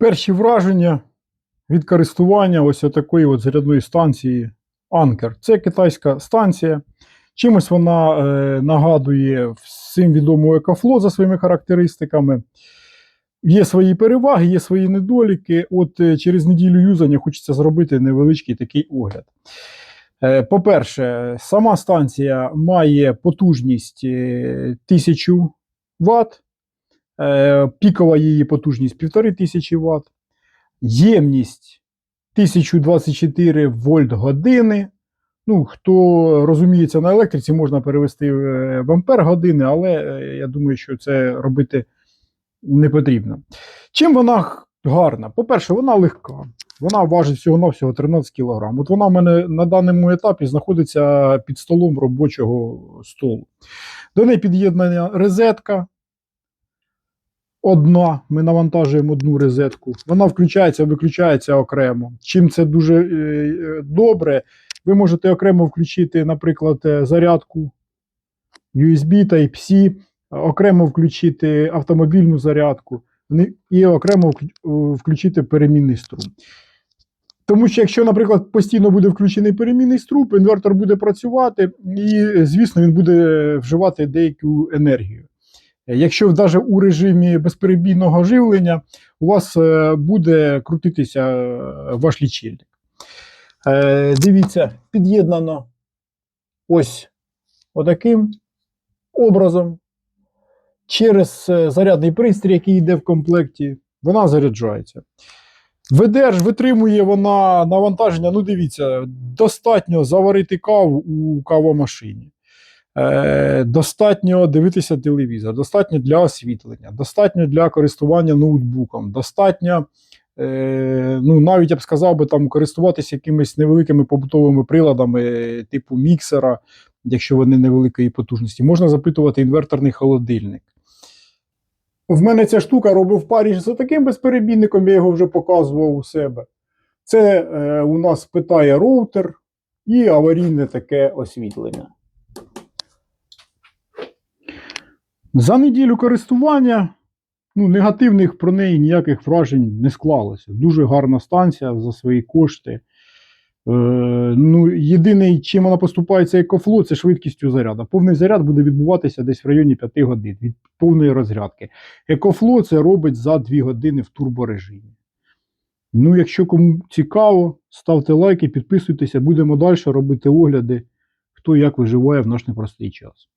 Перші враження від користування ось такої от зарядної станції Anker. Це китайська станція. Чимось вона е, нагадує всім відому екофло за своїми характеристиками. Є свої переваги, є свої недоліки. От е, через неділю юзання хочеться зробити невеличкий такий огляд. Е, По-перше, сама станція має потужність е, 1000 Вт, е, пікова її потужність 1500 Вт, ємність 1024 вольт години. Ну, хто розуміється на електриці, можна перевести е, в ампер години, але е, я думаю, що це робити не потрібно. Чим вона гарна? По-перше, вона легка. Вона важить всього-навсього 13 кг. От вона в мене на даному етапі знаходиться під столом робочого столу. До неї під'єднана розетка. Одна, ми навантажуємо одну розетку. Вона включається, виключається окремо. Чим це дуже е, е, добре, ви можете окремо включити, наприклад, е, зарядку USB Type-C, окремо включити автомобільну зарядку і окремо включити перемінний струм. Тому що, якщо, наприклад, постійно буде включений перемінний струм, інвертор буде працювати, і, звісно, він буде вживати деяку енергію. Якщо навіть у режимі безперебійного живлення у вас е, буде крутитися е, ваш лічильник. Е, Дивіться, під'єднано ось отаким образом. Через зарядний пристрій, який йде в комплекті, вона заряджається. Видерж, витримує вона навантаження. Ну, дивіться, достатньо заварити каву у кавомашині. Е, достатньо дивитися телевізор, достатньо для освітлення, достатньо для користування ноутбуком, достатньо, е, ну, навіть я б сказав би, там, користуватися якимись невеликими побутовими приладами, типу міксера, якщо вони невеликої потужності. Можна запитувати інверторний холодильник. В мене ця штука робив парі з таким безперебійником, я його вже показував у себе. Це е, у нас питає роутер і аварійне таке освітлення. За неділю користування ну, негативних про неї ніяких вражень не склалося. Дуже гарна станція за свої кошти. Е, ну, єдиний, чим вона поступається екофло, це швидкістю заряду. Повний заряд буде відбуватися десь в районі 5 годин від повної розрядки. Екофло це робить за 2 години в турборежимі. Ну, якщо кому цікаво, ставте лайки, підписуйтеся, будемо далі робити огляди, хто як виживає в наш непростий час.